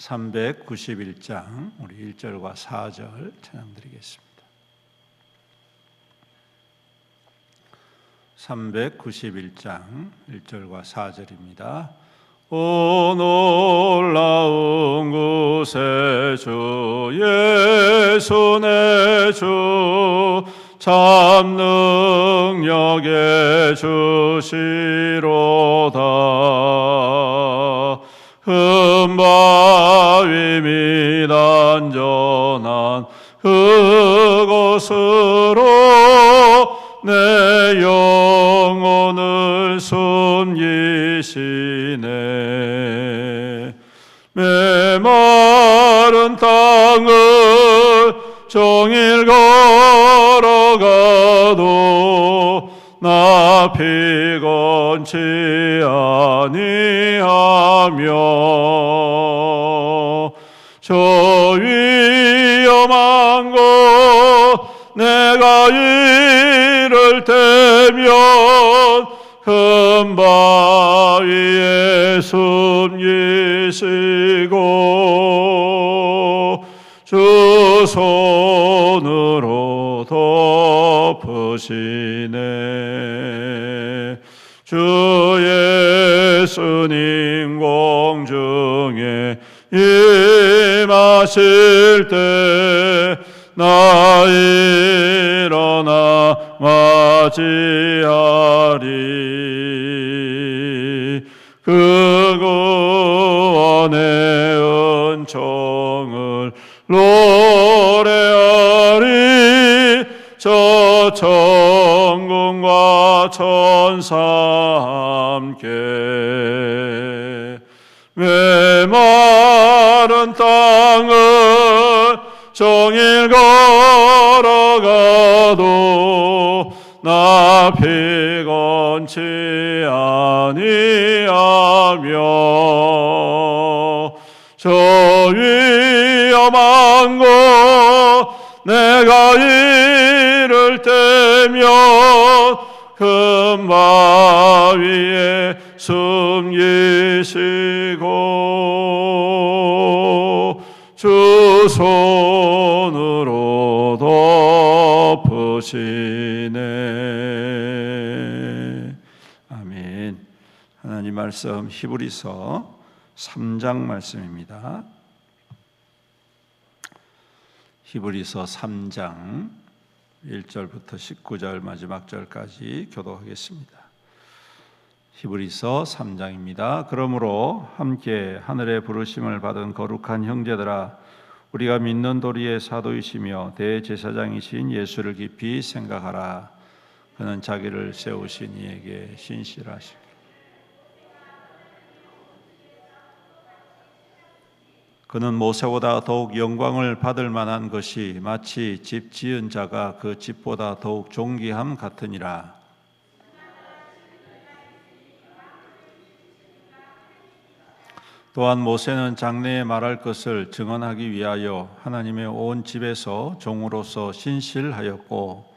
391장 우리 1절과 4절 찬양드리겠습니다. 391장 1절과 4절입니다. 오 놀라운 구세주 예수 내주 참 능력의 주시로다 및 안전한 그곳으로 내 영혼을 숨기시네. 메마른 땅을 종일 걸어가도 나 피곤치 아니하며 저 위험한 곳 내가 이를 때면 큰 바위에 숨기시고 주 손으로 덮으시네. 주 예수님 공중에 임하실 때 나 일어나 맞이하리. 그 구원의 은총을 노래하리. 저 천군과 천사 함께. 메마른 땅을 종일 걸어가도 나 피곤치 아니하며 저 위험한 곳 내가 이를 때면 큰 바위에 숨기시고 주 손으로 덮으시네. 아멘. 하나님 말씀 히브리서 3장 말씀입니다. 히브리서 3장 1절부터 19절 마지막 절까지 교독하겠습니다. 히브리서 3장입니다. 그러므로 함께 하늘의 부르심을 받은 거룩한 형제들아 우리가 믿는 도리의 사도이시며 대제사장이신 예수를 깊이 생각하라. 그는 자기를 세우신 이에게 신실하시고 그는 모세보다 더욱 영광을 받을 만한 것이 마치 집 지은 자가 그 집보다 더욱 존귀함 같으니라. 또한 모세는 장래에 말할 것을 증언하기 위하여 하나님의 온 집에서 종으로서 신실하였고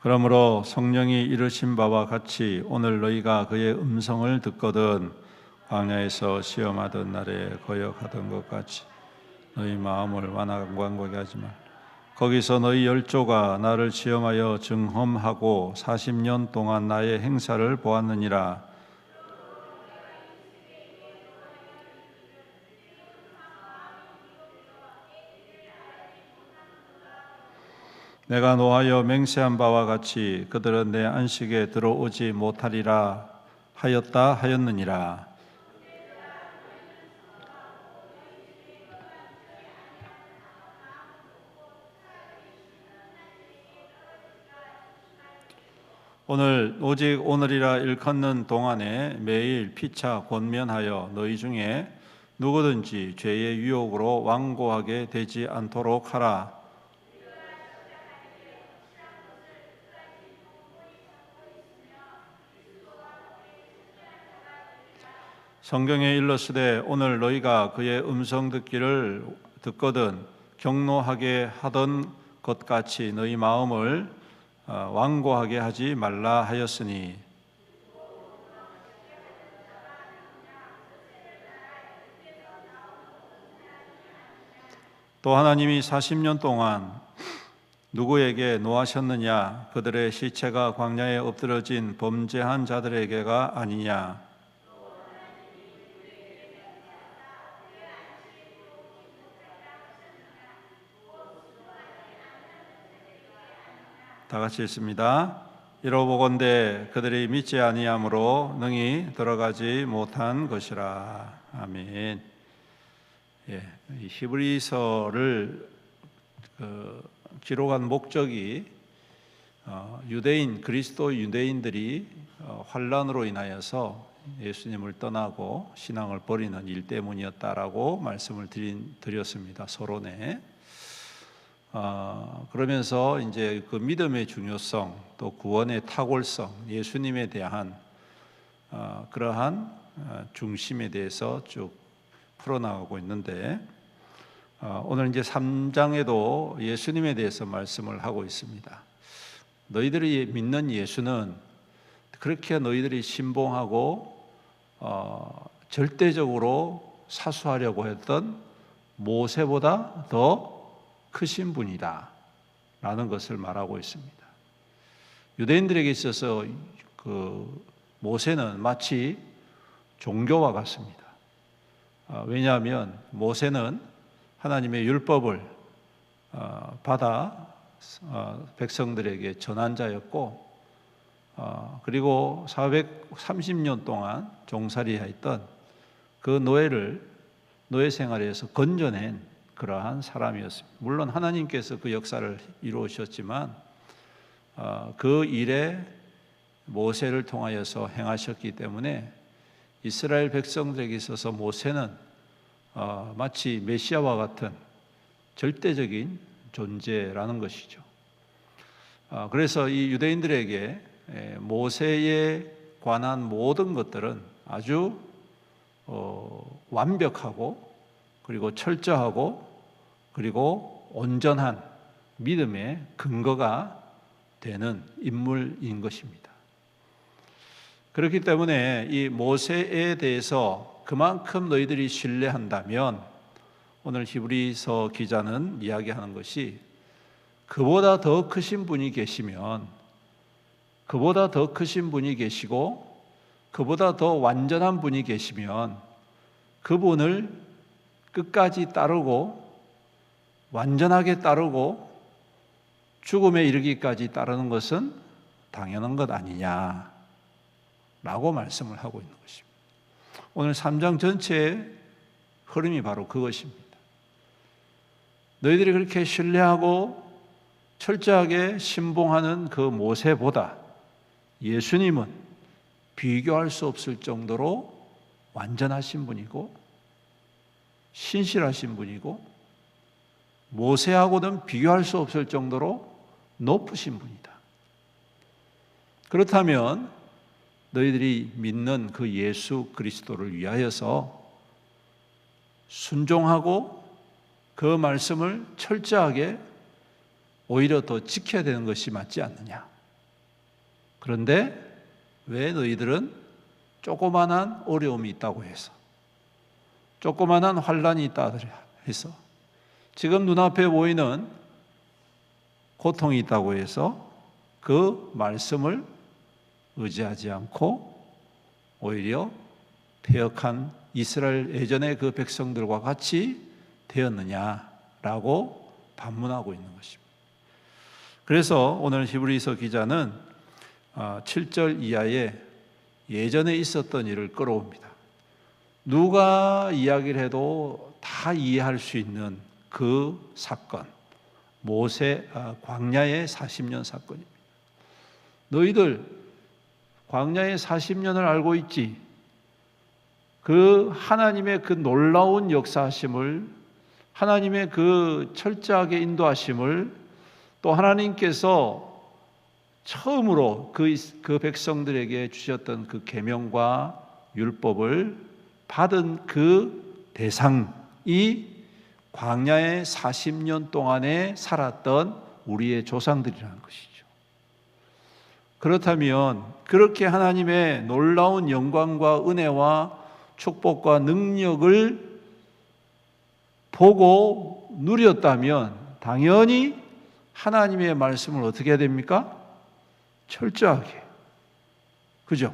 그러므로 성령이 이르신 바와 같이 오늘 너희가 그의 음성을 듣거든 광야에서 시험하던 날에 거역하던 것 같이 너희 마음을 완악관광하게 하지 말. 거기서 너희 열조가 나를 시험하여 증험하고 40년 동안 나의 행사를 보았느니라. 내가 노하여 맹세한 바와 같이 그들은 내 안식에 들어오지 못하리라 하였다 하였느니라. 오늘 오직 오늘이라 일컫는 동안에 매일 피차 권면하여 너희 중에 누구든지 죄의 유혹으로 완고하게 되지 않도록 하라. 성경에 일렀으되 오늘 너희가 그의 음성 듣기를 듣거든 경노하게 하던 것 같이 너희 마음을 어, 완고하게 하지 말라 하였으니. 또 하나님이 40년 동안 누구에게 노하셨느냐? 그들의 시체가 광야에 엎드러진 범죄한 자들에게가 아니냐 다 같이 읽습니다. 이로보건대 그들이 믿지 아니함으로 능히 들어가지 못한 것이라. 아멘. 예, 히브리서를 그 기록한 목적이 어, 유대인 그리스도 유대인들이 어, 환란으로 인하여서 예수님을 떠나고 신앙을 버리는 일 때문이었다라고 말씀을 드린, 드렸습니다. 서론에. 어, 그러면서 이제 그 믿음의 중요성 또 구원의 탁월성 예수님에 대한 어, 그러한 어, 중심에 대해서 쭉 풀어나가고 있는데 어, 오늘 이제 3장에도 예수님에 대해서 말씀을 하고 있습니다. 너희들이 믿는 예수는 그렇게 너희들이 신봉하고 어, 절대적으로 사수하려고 했던 모세보다 더 크신 분이다. 라는 것을 말하고 있습니다. 유대인들에게 있어서 그 모세는 마치 종교와 같습니다. 아, 왜냐하면 모세는 하나님의 율법을 어, 받아 어, 백성들에게 전한 자였고, 어, 그리고 430년 동안 종살이했던 그 노예를 노예 생활에서 건져낸 그러한 사람이었습니다. 물론 하나님께서 그 역사를 이루셨지만 어, 그 일에 모세를 통하여서 행하셨기 때문에 이스라엘 백성들에게 있어서 모세는 어, 마치 메시아와 같은 절대적인 존재라는 것이죠. 어, 그래서 이 유대인들에게 모세에 관한 모든 것들은 아주 완벽하고 그리고 철저하고 그리고 온전한 믿음의 근거가 되는 인물인 것입니다. 그렇기 때문에 이 모세에 대해서 그만큼 너희들이 신뢰한다면 오늘 히브리서 기자는 이야기하는 것이 그보다 더 크신 분이 계시면 그보다 더 크신 분이 계시고 그보다 더 완전한 분이 계시면 그분을 끝까지 따르고 완전하게 따르고 죽음에 이르기까지 따르는 것은 당연한 것 아니냐 라고 말씀을 하고 있는 것입니다. 오늘 3장 전체의 흐름이 바로 그것입니다. 너희들이 그렇게 신뢰하고 철저하게 신봉하는 그 모세보다 예수님은 비교할 수 없을 정도로 완전하신 분이고 신실하신 분이고 모세하고는 비교할 수 없을 정도로 높으신 분이다. 그렇다면 너희들이 믿는 그 예수 그리스도를 위하여서 순종하고 그 말씀을 철저하게 오히려 더 지켜야 되는 것이 맞지 않느냐. 그런데 왜 너희들은 조그만한 어려움이 있다고 해서 조그만한 환란이 있다 해서 지금 눈앞에 보이는 고통이 있다고 해서 그 말씀을 의지하지 않고 오히려 폐역한 이스라엘 예전의 그 백성들과 같이 되었느냐라고 반문하고 있는 것입니다. 그래서 오늘 히브리서 기자는 7절 어, 이하에 예전에 있었던 일을 끌어옵니다. 누가 이야기를 해도 다 이해할 수 있는 그 사건, 모세 아, 광야의 40년 사건입니다. 너희들 광야의 40년을 알고 있지? 그 하나님의 그 놀라운 역사하심을 하나님의 그 철저하게 인도하심을 또 하나님께서 처음으로 그, 그 백성들에게 주셨던 그 계명과 율법을 받은 그 대상이 광야의 40년 동안에 살았던 우리의 조상들이라는 것이죠. 그렇다면 그렇게 하나님의 놀라운 영광과 은혜와 축복과 능력을 보고 누렸다면 당연히 하나님의 말씀을 어떻게 해야 됩니까? 철저하게. 그죠?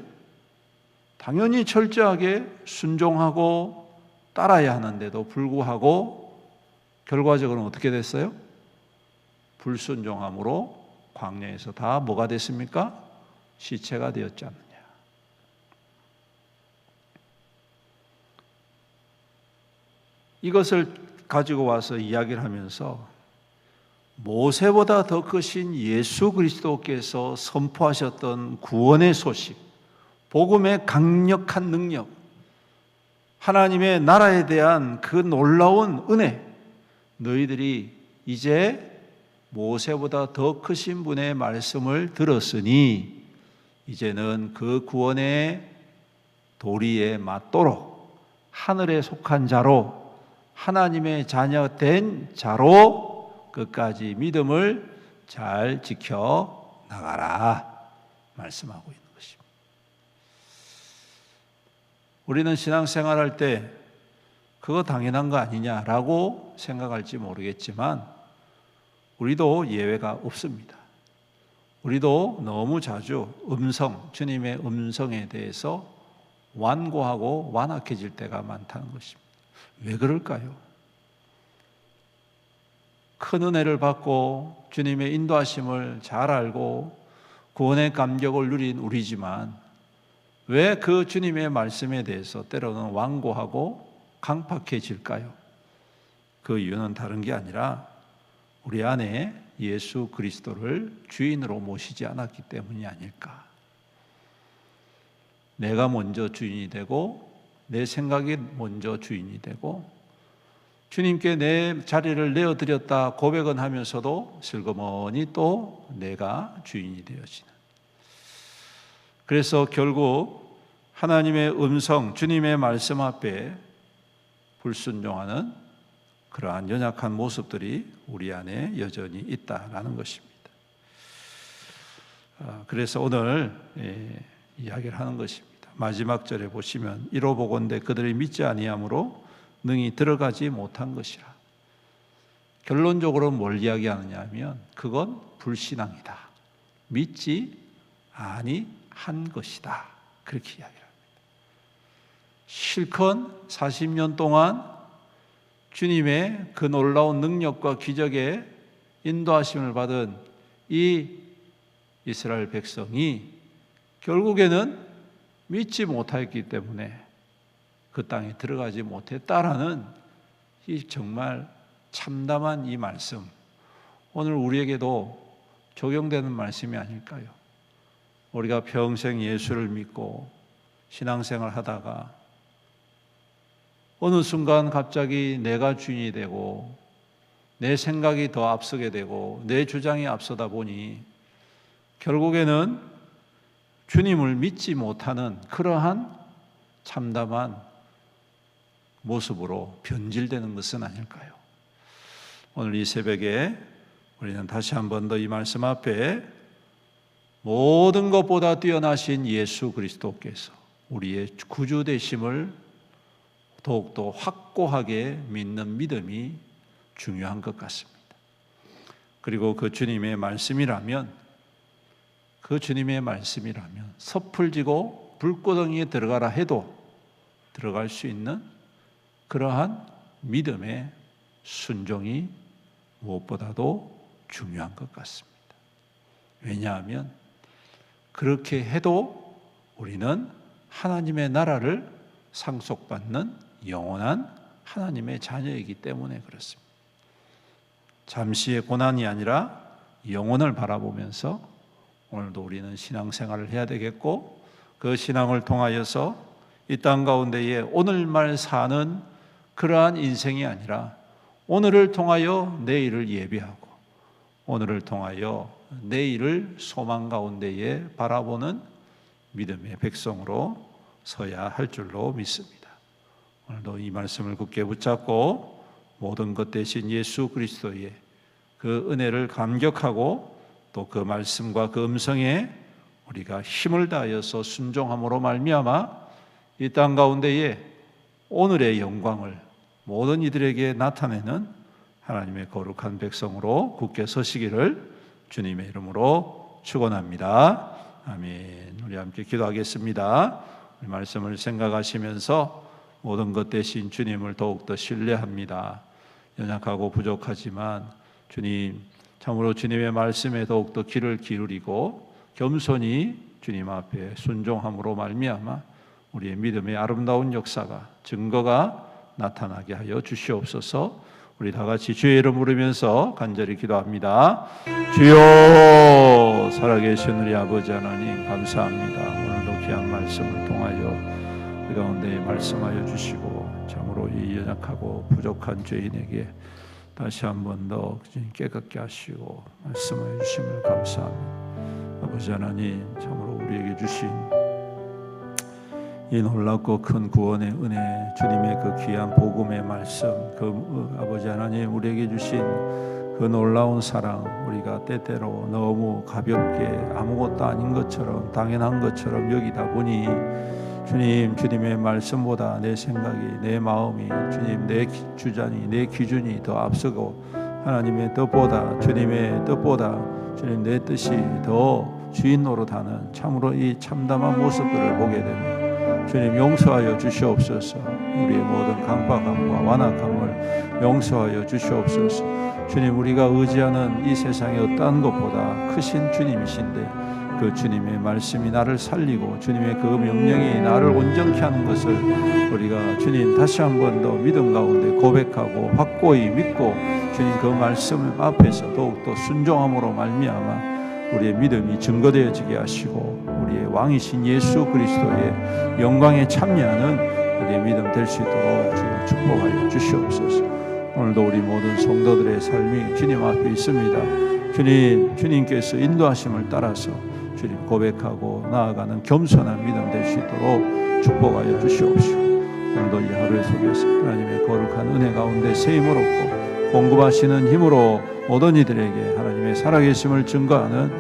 당연히 철저하게 순종하고 따라야 하는데도 불구하고 결과적으로는 어떻게 됐어요? 불순종함으로 광야에서 다 뭐가 됐습니까? 시체가 되었지 않느냐. 이것을 가지고 와서 이야기를 하면서 모세보다 더 크신 예수 그리스도께서 선포하셨던 구원의 소식, 복음의 강력한 능력, 하나님의 나라에 대한 그 놀라운 은혜, 너희들이 이제 모세보다 더 크신 분의 말씀을 들었으니 이제는 그 구원의 도리에 맞도록 하늘에 속한 자로 하나님의 자녀 된 자로 끝까지 믿음을 잘 지켜 나가라 말씀하고 있는 것입니다. 우리는 신앙생활 할 때 그거 당연한 거 아니냐라고 생각할지 모르겠지만 우리도 예외가 없습니다. 우리도 너무 자주 음성, 주님의 음성에 대해서 완고하고 완악해질 때가 많다는 것입니다. 왜 그럴까요? 큰 은혜를 받고 주님의 인도하심을 잘 알고 구원의 감격을 누린 우리지만 왜 그 주님의 말씀에 대해서 때로는 완고하고 강팍해질까요? 그 이유는 다른 게 아니라 우리 안에 예수 그리스도를 주인으로 모시지 않았기 때문이 아닐까. 내가 먼저 주인이 되고 내 생각이 먼저 주인이 되고 주님께 내 자리를 내어드렸다 고백은 하면서도 슬그머니 또 내가 주인이 되어지는. 그래서 결국 하나님의 음성, 주님의 말씀 앞에 불순종하는 그러한 연약한 모습들이 우리 안에 여전히 있다라는 것입니다. 아, 그래서 오늘 예, 이야기를 하는 것입니다. 마지막 절에 보시면 이로 보건대 그들이 믿지 아니함으로 능히 들어가지 못한 것이라. 결론적으로 뭘 이야기하느냐 하면 그건 불신앙이다. 믿지 아니한 것이다. 그렇게 이야기합니다. 실컷 40년 동안 주님의 그 놀라운 능력과 기적에 인도하심을 받은 이 이스라엘 백성이 결국에는 믿지 못했기 때문에 그 땅에 들어가지 못했다라는 이 정말 참담한 이 말씀. 오늘 우리에게도 적용되는 말씀이 아닐까요? 우리가 평생 예수를 믿고 신앙생활 하다가 어느 순간 갑자기 내가 주인이 되고 내 생각이 더 앞서게 되고 내 주장이 앞서다 보니 결국에는 주님을 믿지 못하는 그러한 참담한 모습으로 변질되는 것은 아닐까요? 오늘 이 새벽에 우리는 다시 한 번 더 이 말씀 앞에 모든 것보다 뛰어나신 예수 그리스도께서 우리의 구주 되심을 더욱더 확고하게 믿는 믿음이 중요한 것 같습니다. 그리고 그 주님의 말씀이라면 그 주님의 말씀이라면 섣불지고 불구덩이에 들어가라 해도 들어갈 수 있는 그러한 믿음의 순종이 무엇보다도 중요한 것 같습니다. 왜냐하면 그렇게 해도 우리는 하나님의 나라를 상속받는 영원한 하나님의 자녀이기 때문에 그렇습니다. 잠시의 고난이 아니라 영혼을 바라보면서 오늘도 우리는 신앙생활을 해야 되겠고 그 신앙을 통하여서 이 땅 가운데에 오늘말 사는 그러한 인생이 아니라 오늘을 통하여 내일을 예비하고 오늘을 통하여 내일을 소망 가운데에 바라보는 믿음의 백성으로 서야 할 줄로 믿습니다. 오늘도 이 말씀을 굳게 붙잡고 모든 것 대신 예수 그리스도의 그 은혜를 감격하고 또 그 말씀과 그 음성에 우리가 힘을 다하여서 순종함으로 말미암아 이 땅 가운데에 오늘의 영광을 모든 이들에게 나타내는 하나님의 거룩한 백성으로 굳게 서시기를 주님의 이름으로 축원합니다. 아멘. 우리 함께 기도하겠습니다. 우리 말씀을 생각하시면서 모든 것 대신 주님을 더욱더 신뢰합니다. 연약하고 부족하지만 주님 참으로 주님의 말씀에 더욱더 귀를 기울이고 겸손히 주님 앞에 순종함으로 말미암아 우리의 믿음의 아름다운 역사가 증거가 나타나게 하여 주시옵소서. 우리 다 같이 주의 이름 부르면서 간절히 기도합니다. 주여 살아계신 우리 아버지 하나님 감사합니다. 오늘도 귀한 말씀을 통하여 우리 가운데 말씀하여 주시고 참으로 이 연약하고 부족한 죄인에게 다시 한 번 더 깨닫게 하시고 말씀하여 주심을 감사합니다. 아버지 하나님 참으로 우리에게 주신 이 놀랍고 큰 구원의 은혜, 주님의 그 귀한 복음의 말씀, 그 아버지 하나님 우리에게 주신 그 놀라운 사랑, 우리가 때때로 너무 가볍게 아무것도 아닌 것처럼 당연한 것처럼 여기다 보니 주님, 주님의 말씀보다 내 생각이, 내 마음이, 주님 내 주장이, 내 기준이 더 앞서고 하나님의 뜻보다, 주님의 뜻보다 주님 내 뜻이 더 주인 노릇하는 참으로 이 참담한 모습들을 보게 됩니다. 주님 용서하여 주시옵소서. 우리의 모든 강박함과 완악함을 용서하여 주시옵소서. 주님 우리가 의지하는 이 세상의 어떠한 것보다 크신 주님이신데 그 주님의 말씀이 나를 살리고 주님의 그 명령이 나를 온전케 하는 것을 우리가 주님 다시 한 번 더 믿음 가운데 고백하고 확고히 믿고 주님 그 말씀 앞에서 더욱더 순종함으로 말미암아 우리의 믿음이 증거되어지게 하시고 우리의 왕이신 예수 그리스도의 영광에 참여하는 우리의 믿음 될 수 있도록 주여 축복하여 주시옵소서. 오늘도 우리 모든 성도들의 삶이 주님 앞에 있습니다. 주님, 주님께서 인도하심을 따라서 주님 고백하고 나아가는 겸손한 믿음 될 수 있도록 축복하여 주시옵시오. 오늘도 이 하루의 속에서 하나님의 거룩한 은혜 가운데 새 힘을 얻고 공급하시는 힘으로 모든 이들에게 하나님의 살아계심을 증거하는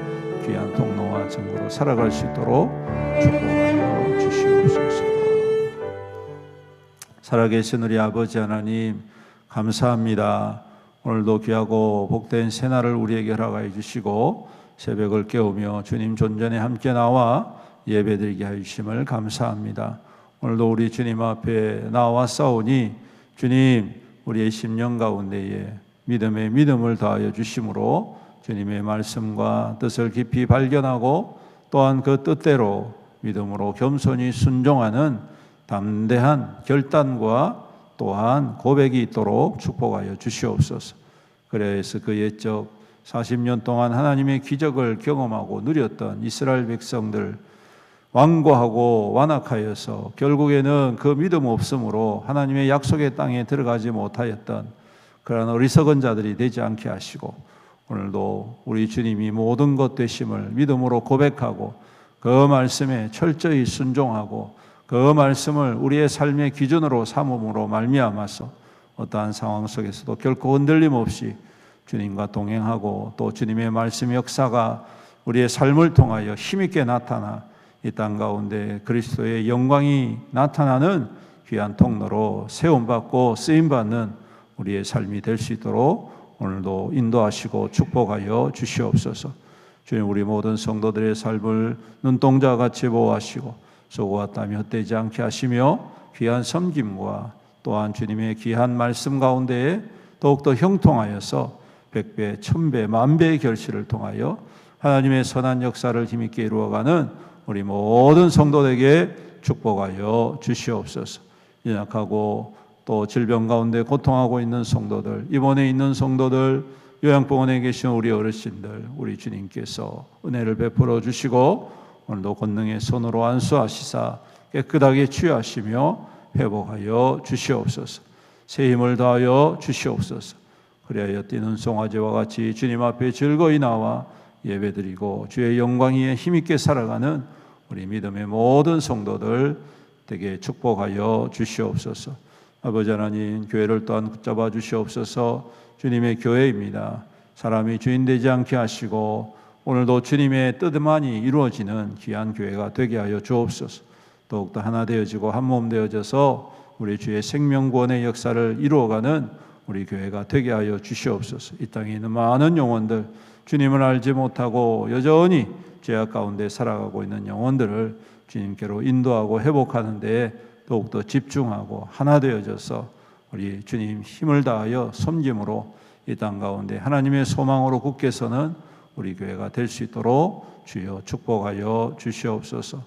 귀한 통로와 증거로 살아갈 수 있도록 축복하여 주시옵소서. 살아계신 우리 아버지 하나님 감사합니다. 오늘도 귀하고 복된 새날을 우리에게 허락하여 주시고 새벽을 깨우며 주님 존전에 함께 나와 예배드리게 하여 주심을 감사합니다. 오늘도 우리 주님 앞에 나와 싸우니 주님 우리의 심령 가운데에 믿음의 믿음을 더하여 주심으로 주님의 말씀과 뜻을 깊이 발견하고 또한 그 뜻대로 믿음으로 겸손히 순종하는 담대한 결단과 또한 고백이 있도록 축복하여 주시옵소서. 그래서 그 옛적 40년 동안 하나님의 기적을 경험하고 누렸던 이스라엘 백성들 완고하고 완악하여서 결국에는 그 믿음 없음으로 하나님의 약속의 땅에 들어가지 못하였던 그런 어리석은 자들이 되지 않게 하시고 오늘도 우리 주님이 모든 것 되심을 믿음으로 고백하고 그 말씀에 철저히 순종하고 그 말씀을 우리의 삶의 기준으로 삼음으로 말미암아서 어떠한 상황 속에서도 결코 흔들림 없이 주님과 동행하고 또 주님의 말씀 역사가 우리의 삶을 통하여 힘있게 나타나 이 땅 가운데 그리스도의 영광이 나타나는 귀한 통로로 세움받고 쓰임받는 우리의 삶이 될 수 있도록 오늘도 인도하시고 축복하여 주시옵소서. 주님 우리 모든 성도들의 삶을 눈동자 같이 보호하시고 소고와 땀이 헛되지 않게 하시며 귀한 섬김과 또한 주님의 귀한 말씀 가운데에 더욱더 형통하여서 백배, 천배, 만배의 결실을 통하여 하나님의 선한 역사를 힘있게 이루어가는 우리 모든 성도들에게 축복하여 주시옵소서. 연약하고 또 질병 가운데 고통하고 있는 성도들, 입원해 있는 성도들, 요양병원에 계신 우리 어르신들, 우리 주님께서 은혜를 베풀어 주시고 오늘도 권능의 손으로 안수하시사 깨끗하게 치유하시며 회복하여 주시옵소서. 새 힘을 다하여 주시옵소서. 그리하여 뛰는 송아지와 같이 주님 앞에 즐거이 나와 예배드리고 주의 영광 위에 힘있게 살아가는 우리 믿음의 모든 성도들 되게 축복하여 주시옵소서. 아버지 하나님 교회를 또한 붙잡아 주시옵소서. 주님의 교회입니다. 사람이 주인 되지 않게 하시고 오늘도 주님의 뜻만이 이루어지는 귀한 교회가 되게 하여 주옵소서. 더욱더 하나 되어지고 한 몸 되어져서 우리 주의 생명권의 역사를 이루어가는 우리 교회가 되게 하여 주시옵소서. 이 땅에 있는 많은 영혼들 주님을 알지 못하고 여전히 죄악 가운데 살아가고 있는 영혼들을 주님께로 인도하고 회복하는 데 더욱더 집중하고 하나 되어져서 우리 주님 힘을 다하여 섬김으로 이 땅 가운데 하나님의 소망으로 굳게 서는 우리 교회가 될 수 있도록 주여 축복하여 주시옵소서.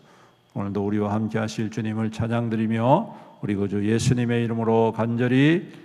오늘도 우리와 함께 하실 주님을 찬양드리며 우리 구주 예수님의 이름으로 간절히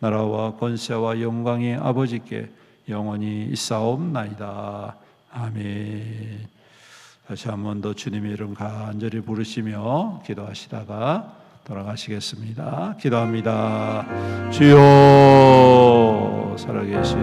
나라와 권세와 영광이 아버지께 영원히 있사옵나이다. 아멘. 다시 한 번 더 주님의 이름 간절히 부르시며 기도하시다가 돌아가시겠습니다. 기도합니다. 주여 살아계신